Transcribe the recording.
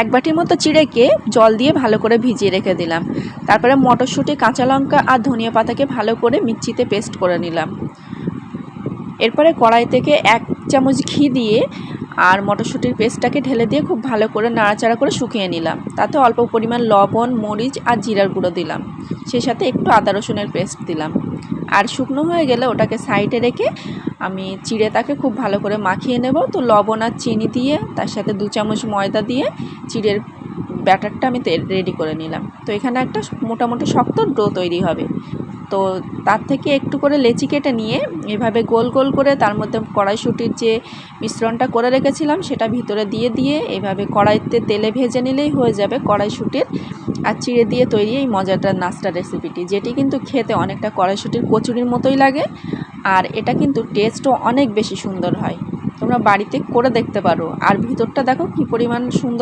এক বাটির মতো চিড়েকে জল দিয়ে ভালো করে ভিজিয়ে রেখে দিলাম। তারপরে মটরশুঁটি, কাঁচা লঙ্কা আর ধনিয়া পাতাকে ভালো করে মিক্সিতে পেস্ট করে নিলাম। এরপরে কড়াই থেকে এক চামচ ঘি দিয়ে আর মটরশুঁটির পেস্টটাকে ঢেলে দিয়ে খুব ভালো করে নাড়াচাড়া করে শুকিয়ে নিলাম। তাতে অল্প পরিমাণ লবণ, মরিচ আর জিরার গুঁড়ো দিলাম। সেই সাথে একটু আদা রসুনের পেস্ট দিলাম। আর শুকনো হয়ে গেলে ওটাকে সাইডে রেখে আমি চিড়ে তাকে খুব ভালো করে মাখিয়ে নেব। তো লবণ আর চিনি দিয়ে, তার সাথে দু চামচ ময়দা দিয়ে চিড়ের ব্যাটারটা আমি রেডি করে নিলাম। তো এখানে একটা মোটামুটি শক্ত ডো তৈরি হবে। তো তার থেকে একটু করে লেচি কেটে নিয়ে এভাবে গোল গোল করে তার মধ্যে কড়াইশুঁটির যে মিশ্রণটা করে রেখেছিলাম, সেটা ভিতরে দিয়ে দিয়ে এভাবে কড়াইতে তেলে ভেজে নিলেই হয়ে যাবে কড়াইশুঁটির। আর চিড়ে দিয়ে তৈরি এই মজাটার নাস্তা রেসিপিটি, যেটি কিন্তু খেতে অনেকটা কড়াইশুঁটির কচুরির মতোই লাগে আর এটা কিন্তু টেস্টও অনেক বেশি সুন্দর হয়। তোমরা বাড়িতে করে দেখতে পারো। আর ভিতরটা দেখো কী পরিমাণ সুন্দর